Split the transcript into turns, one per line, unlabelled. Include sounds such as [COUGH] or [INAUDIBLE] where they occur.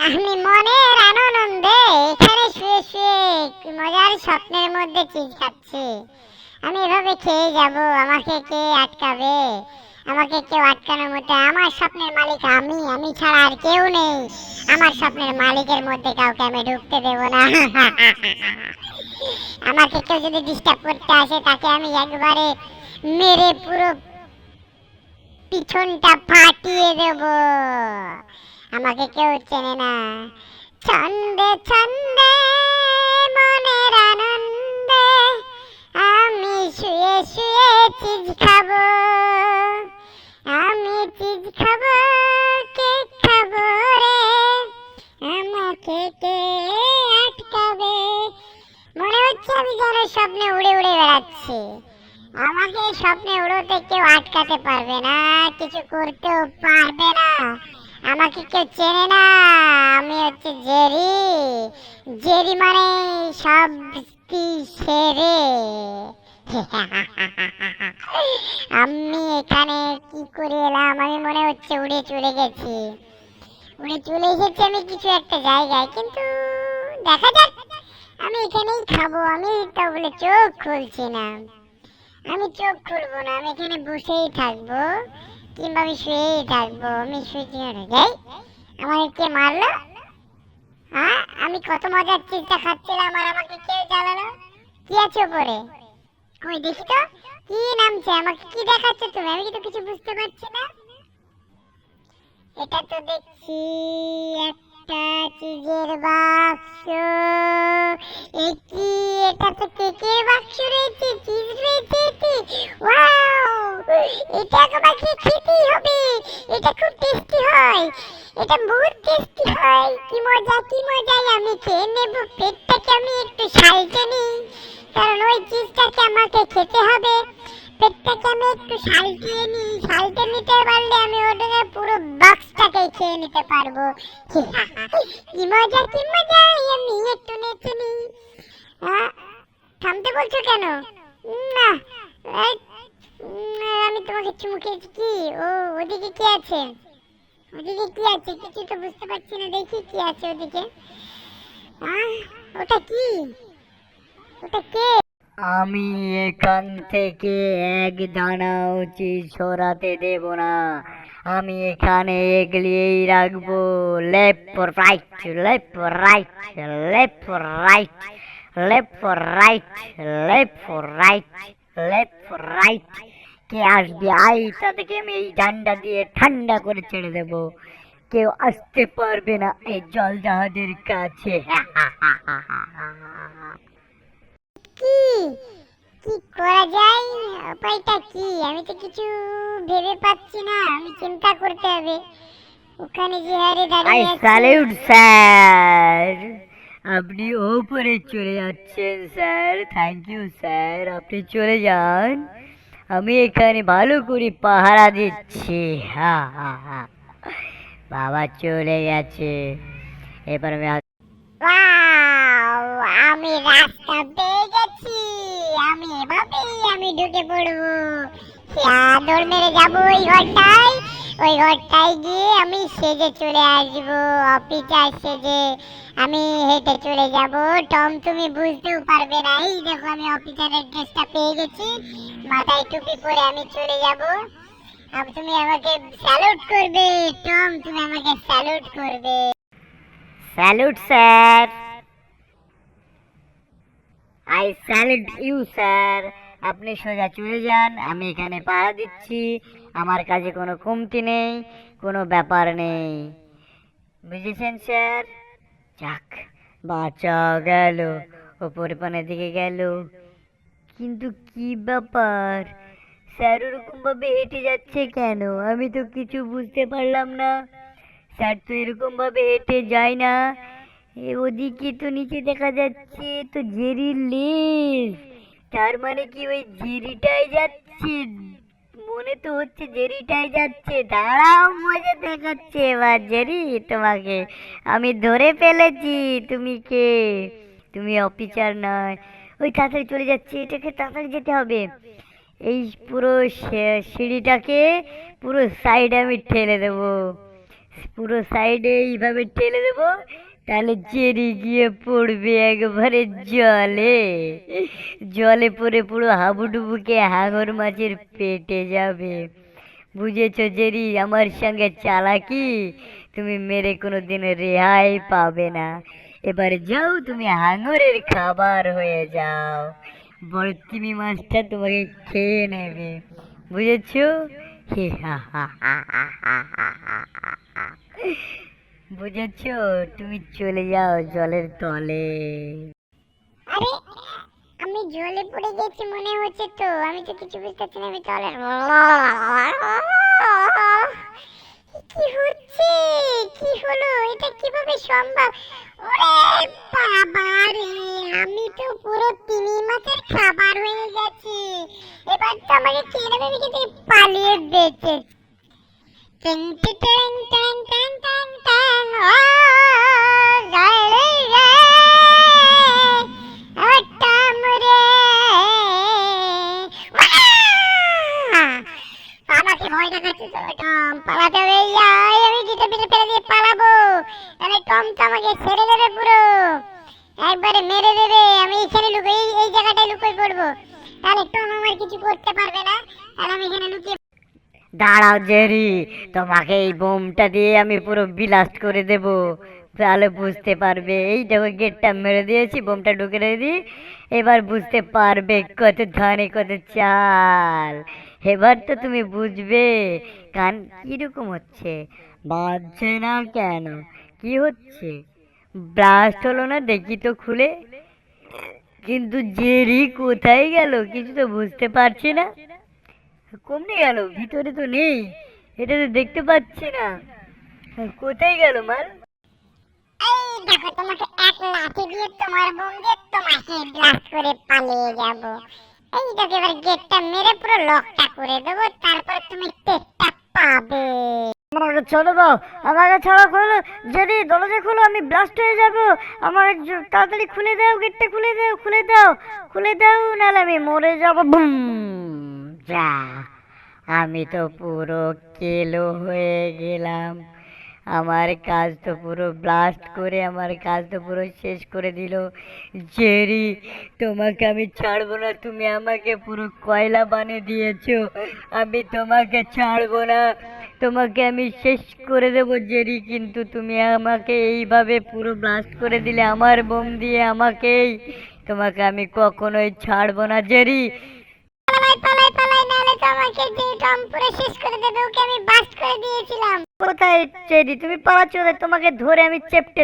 আমি মনের আনন্দে এখানে শুয়ে শুয়ে মজার স্বপ্নের মধ্যে চিজ আমি এভাবে খেয়ে যাব, আমাকে কে আটকাবে? আমাকে কেউ আটকানোর মধ্যে আমার স্বপ্নের মালিক আমি আমি ছাড়া আর কেউ নেই। আমার স্বপ্নের মালিকের মধ্যে কাউকে আমি ঢুকতে দেব না। [LAUGHS] আমাকে কেউ যদি ডিস্টার্ব করতে আসে, তাকে আমি একবারে মেরে পুরো পিছনটা ফাটিয়ে দেব। আমাকে কেউ চেনে না। ছন্দে ছন্দে, মনের আনন্দে আমি শুয়ে শুয়ে চিজ খাব। আমি চিজ খাব, কেক খাব রে। আমাকে কে আটকাবে? মনে হচ্ছে আমি যেন স্বপ্নে উড়ে উড়ে বেড়াচ্ছি। আমাকে স্বপ্নে উড়োতে কেউ আটকাতে পারবে না, কিছু করতেও পারবে না। আমাকে কেউ চেনে না, আমি হচ্ছে জেরি। জেরি মানে সব সেরে। আমি এখানে কি করে এলাম? আমি মনে হচ্ছে উড়ে চলে গেছি। উড়ে চলে এসেছি আমি কিছু একটা জায়গায়, কিন্তু দেখা যাক। আমি এখানেই খাব, আমি তো বলে চোখ খুলছি না। আমি চোখ খুলবো না, আমি এখানে বসেই থাকব। কিংবা আমি শুয়েই থাকব, আমি শুয়ে কি যাই। আমার কে মারলো। হ্যাঁ আমি কত মজার চিজটা খাচ্ছিলাম আর আমাকে কেউ জ্বালালো? কি আছে ওপরে কই, দেখি তো। কি নামছে? আমাকে কি দেখাচ্ছ তুমি? আমি তো কিছু বুঝতে পারছি না। এটা তো দেখছি একটা চিজের বাক্স। এ কি এটা তো কেকের বাক্স রয়েছে? চিজ রয়েছে এতে? ওয়াও! এটা আমাকে খেতেই হবে। এটা খুব টেস্টি হয়। এটা বহুত টেস্টি হয়। কি মজা কি মজা। আমি খেয়ে নেব। পেটটাকে আমি একটু সালটে নিই কারণ ওই চিজটাকে আমাকে খেতে হবে। পেটটাকে আমি একটু সালটিয়ে নিই সালটে নিতে পারলে আমি ওটাকে পুরো বক্সটাকে খেয়ে নিতে পারব। [LAUGHS] কি মজা কি মজা। আমি একটু নেচে নিই হ্যাঁ থামতে বলছো কেন? না আমি তোমাকে চুমুকেছি কি? ও, ওদিকে কি আছে? ওদিকে কি আছে? কিছু তো বুঝতে পারছি না, দেখি কি আছে ওদিকে। ওটা কি? ওটা কে?
আমি এখান থেকে এক দানাও চিজ সরাতে দেব না। আমি এখানে এগলিয়েই রাখব। Left right left right left right left right left right left right কে আসবে? আই তাদেরকে আমি এই ডান্ডা দিয়ে ঠান্ডা করে ছেড়ে দেবো। কেউ আসতে পারবে না এই জল জাহাজের কাছে।
কি? কি করা যায়? উপায়টা কি? আমি তো কিছু ভেবে পাচ্ছি না। আমি চিন্তা করতে হবে। ওখানে যে হারে
আই
দাঁড়িয়ে আছি।
Salute sir. আপনি ওপরে চলে যাচ্ছেন, স্যার। Thank you sir. আপনি চলে যান। আমি এখানে ভালো করে পাহারা দিচ্ছি। হা হা হা। বাবা চলে গেছে। এবার আমি
আমি রাস্তা পেয়ে গেছি। আমি এভাবেই আমি ঢুকে পড়ব। দৌড় মেরে যাব ওই ঘরটায়। ওই ঘরটায় গিয়ে আমি সেজে চলে আসব অফিসার সেজে আমি হেঁটে চলে যাব। টম, তুমি বুঝতেও পারবে না। এই দেখো, আমি অফিসারের ড্রেসটা পেয়ে গেছি। মাথায় টুপি পরে আমি চলে যাব। আর তুমি আমাকে স্যালুট করবে। টম, তুমি আমাকে স্যালুট করবে।
Salute sir I salute you sir আপনি সোজা চলে যান, আমি এখানে পাহারা দিচ্ছি, আমার কাছে কোনো কমতি নেই, কোনো ব্যাপার নেই। বুঝেছেন স্যার? যাক বাঁচা গেল, ওপরে পানের দিকে গেল। কিন্তু কি ব্যাপার? স্যার ওরকম ভাবে হেঁটে যাচ্ছে কেন? আমি তো কিছু বুঝতে পারলাম না। স্যার তো এরকম ভাবে হেঁটে যায় না। ওদিকে তো নিচে দেখা যাচ্ছে, তো জেরির লেজ। তার মানে কি ওই জেরিটাই যাচ্ছে? মনে তো হচ্ছে জেরিটাই যাচ্ছে। দাঁড়াও, মজা দেখাচ্ছে এবার জেরি তোমাকে। আমি ধরে ফেলেছি। তুমি কে? তুমি অফিসার নয়। ওই তাড়াতাড়ি চলে যাচ্ছে। এটাকে তাড়াতাড়ি যেতে হবে। এই পুরো সিঁড়িটাকে পুরো সাইডে আমি ঠেলে দেবো। পুরো সাইডে এইভাবে ঠেলে দেবো তাহলে চেরি গিয়ে পড়বে একবারে জলে। জলে পড়ে পুরো হাবুডুবুকে হাঙর মাছের পেটে যাবে। বুঝেছ জেরি, আমার সঙ্গে চালাকি? তুমি মেরে কোনো দিন রেহাই পাবে না। এবার যাও, তুমি হাঙরের খাবার হয়ে যাও। বড় তিমি মাছটা তোমাকে খেয়ে নেবে। বুঝেছ? হে হা হা হা হা হা হা। বুঝেছ? তুমি চলে যাও জলের তলে।
আরে, আমি জলে পড়ে গেছি মনে হচ্ছে তো। আমি তো কিছু বুঝতে পারছি না, আমি জলে কি হচ্ছে? কি হলো? এটা কীভাবে সম্ভব? ওরে বাবা রে আমি তো পুরো তিমি মাছের খাবার হয়ে গেছি। এবার তো আমাকে কে নেবে পালিয়ে বেঁচে পালাতে হবে যাই আমি জুতো পিঠে ফেলে দিয়ে পালাবো তাহলে টম তো আমাকে ছেড়ে দেবে পুরো মেরে দেবে আমি এখানে লুকোই এই জায়গাটায় লুকোই পড়ব তাহলে টম আমার কিছু করতে পারবে না তাহলে আমি এখানে লুকিয়ে
দাঁড়াও, জেরি। তোমাকে এই বোমটা দিয়ে আমি পুরো বিলাস্ট করে দেব। তাহলে বুঝতে পারবে। এই দেখো গেটটা মেরে দিয়েছি, বোমটা ঢুকে দিই এবার বুঝতে পারবে কত ধানে, কত চাল। এবার তো তুমি বুঝবে কান কীরকম হচ্ছে। বাজছে না কেন? কি হচ্ছে? ব্লাস্ট হলো না, দেখি তো খুলে। কিন্তু জেরি কোথায় গেল? কিছু তো বুঝতে পারছি না। কমে গেল ভিতরে তো নেই। এটা তো দেখতে পাচ্ছি না। কোথায় গেল মাল?
এই দেখো তোমাকে এক লাঠি দিয়ে তোমার দিয়ে তোমাকে ব্লাস্ট করে পালিয়ে যাব। এই দেখো এবার গেটটা মেরে পুরো লকটা করে দেবো তারপর তুমি টেকটা পাবে।
আমাকে ছেড়ে দাও আমাকে ছাড়া খুলো যদি দরজা খুলো আমি ব্লাস্ট হয়ে যাব। আমার তাড়াতাড়ি খুলে দাও গেটটা খুলে দাও খুলে দাও খুলে দাও নাহলে আমি মরে যাব। বুম। যা, আমি তো পুরো কেলো হয়ে গেলাম। আমার কাজ তো পুরো ব্লাস্ট করে, আমার কাজ তো পুরো শেষ করে দিল। জেরি, তোমাকে আমি ছাড়বো না, তুমি আমাকে পুরো কয়লা বানিয়ে দিয়েছ। আমি তোমাকে ছাড়বো না, তোমাকে আমি শেষ করে দেবো জেরি, কিন্তু তুমি আমাকে এইভাবে পুরো ব্লাস্ট করে দিলে, আমার বোম দিয়ে আমাকেই। তোমাকে আমি কখনোই ছাড়বো না, জেরি।
তো আমাকে যে টম পুরো শেষ করে দেবে, ওকে আমি বাস্ট করে দিয়েছিলাম।
কোথায় জেরি তুমি পালাচ্ছ তোমাকে ধরে আমি চেপটে